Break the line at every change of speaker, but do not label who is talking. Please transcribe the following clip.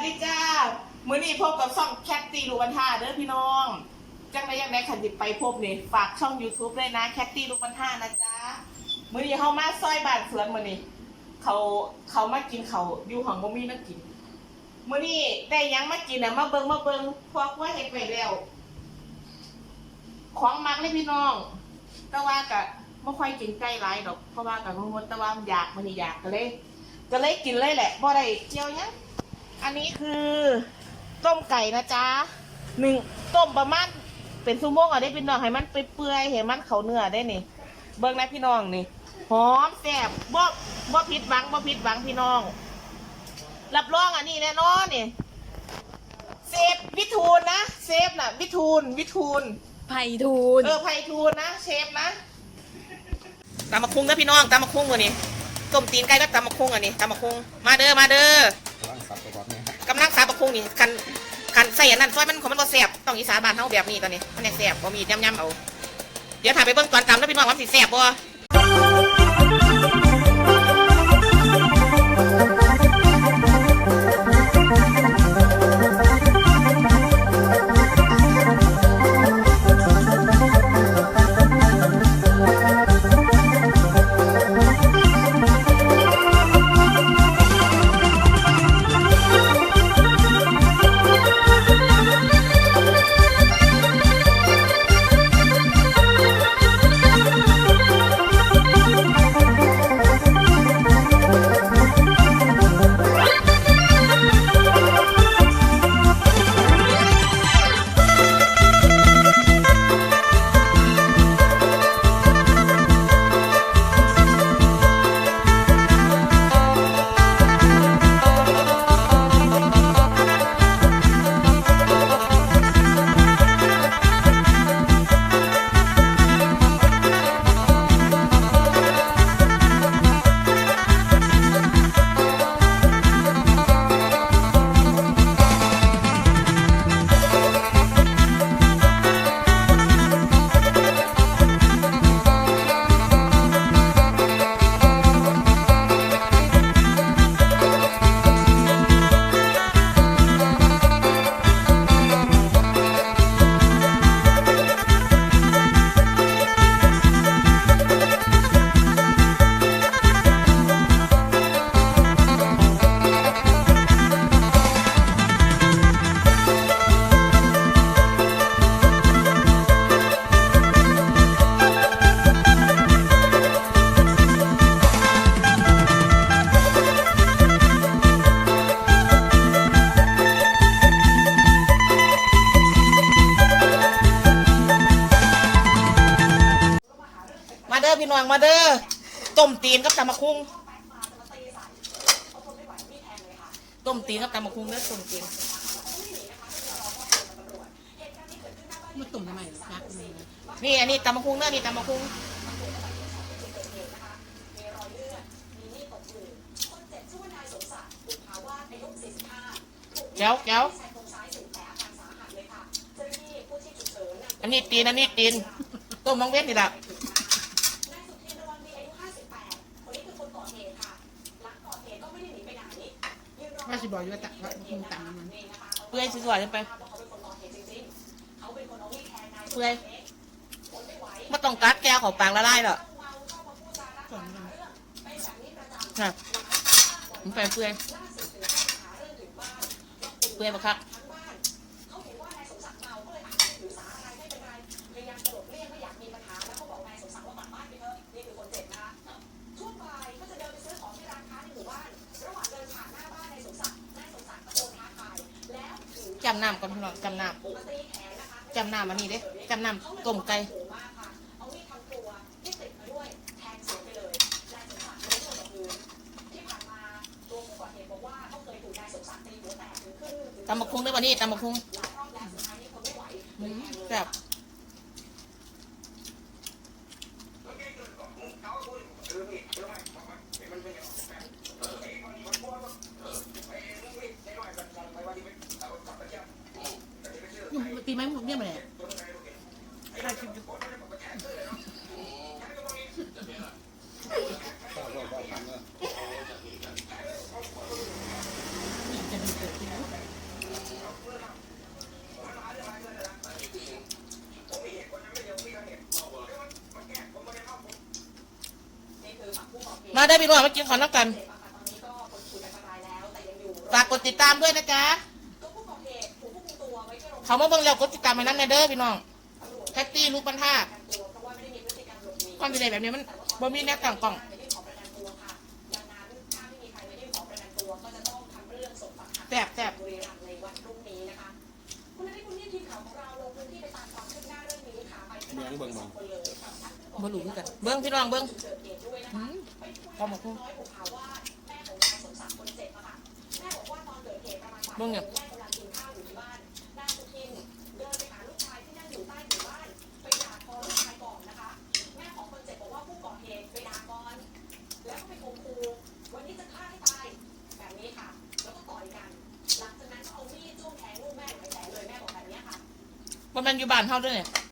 สดีจ้า มื้อนี้พบกับช่องแคทตี้ลูกบันท่าเด้อพี่น้อง จังได้ยังไงขันติไปพบนี่ฝากช่อง YouTube ด้วยนะแคทตี้ลูกบันท่านะจ๊ะมื้อนี้เฮามาซอยบานสวนมื้อนี้เขาเขามากินเขาอยู่ห้องบ่มีมากิน มื้อนี้ได้ยังมากินน่ะมาเบิ่งมาเบิ่งพวกว่าเฮ็ดไปแล้ว ของมักเลยพี่น้อง แต่ว่าก็ไม่ค่อยกินไก่หลายดอกเพราะว่ากับงดแต่ว่าอยากมันนี่อยากก็เลย ก็เลยกินเลยแหละบ่ได้เจียวหยัง อันนี้คือต้มไก่นะจ๊ะหนึ่งต้มประมาณเป็นซูโม่งอะได้พี่น้องให้มันเปื่อยๆให้มันเขาเนื้อได้นี่ เบิ่งนะพี่น้องนี่หอมแซ่บบ่บ่ผิดหวังบ่ผิดหวังพี่น้อง รับรองอันนี้แน่นอนนี่เซฟวิทูลนะเซฟน่ะ วิทูลวิทูล
ไผ่ทูน
เออไพฑูรย์นะเชฟนะตำมะคุงนะพี่น้องตำมะคุงวันนี้ต้มตีนไก่ก็ตำมะคุงอันนี้ตำมะคุงมาเด้อมาเด้อ
กำ
ลังสาบกพุงนี่คันคันใส่อันนั้นซอยมันของมันบ่แซ่บต้องอีสานบ้านเฮาแบบนี้ตอนนี้มันแซ่บบ่มีย่ำๆเอาเดี๋ยวถ่ายไปเบิ่งตอนตำแล้วพี่น้องว่ามันสิแซ่บบ่ น้องมาเด้อต้มตีนกับตำมะคุงต้มตีนกับตำมะคุงเด้อต้มตีน
มาตุ่มทำไมรักนะ
นี่อันนี้ตำมะคุงเด้อนี่ตำมะคุงแก้วแก้วอันนี้ตีนอันนี้ตีนต้มมังเว้นนี่แหละ
สิบอกอยู่ว่าตักว่าคงตังมัน
เปื่อยสวยๆไปเปื่อยไม่ต้องกัดแก้วของปางละลายหรอก
ก่อนกัน
นะมันไปเปื่อยเปื่อยปะครับ น้ำก่อนพี่น้องจำน้ำจำน้ำอันนี้เด้จำน้ำต้มไก่ตำบักคุงได้ป่ะนี่ตำบักคุงแบบ
ไม้หมดเนี่ยมาเลย
ข้าวรอบๆทำเนอะ
จะมีเกิดขึ้น
มาได้พี่น้องมากินข้าวน้ำกัน ฝากกดติดตามด้วยนะจ๊ะ เขามาเบิ่งแล้วกดติดตามให้นั้นแน่เด้อพี่น้องแท็กซี่ลูกบรรทัดความเป็นไงแบบนี้มันบ่มีแนวต่างกล่องแสบแสบ
เมืองเบิ่งบัง
บ่รู้คือกันเบิ่งพี่น้องเบิ่งอืมพอหมดคุ้มเบิ่งเนี่ย มันอยู่บ้านเฮาด้วยเนี่ย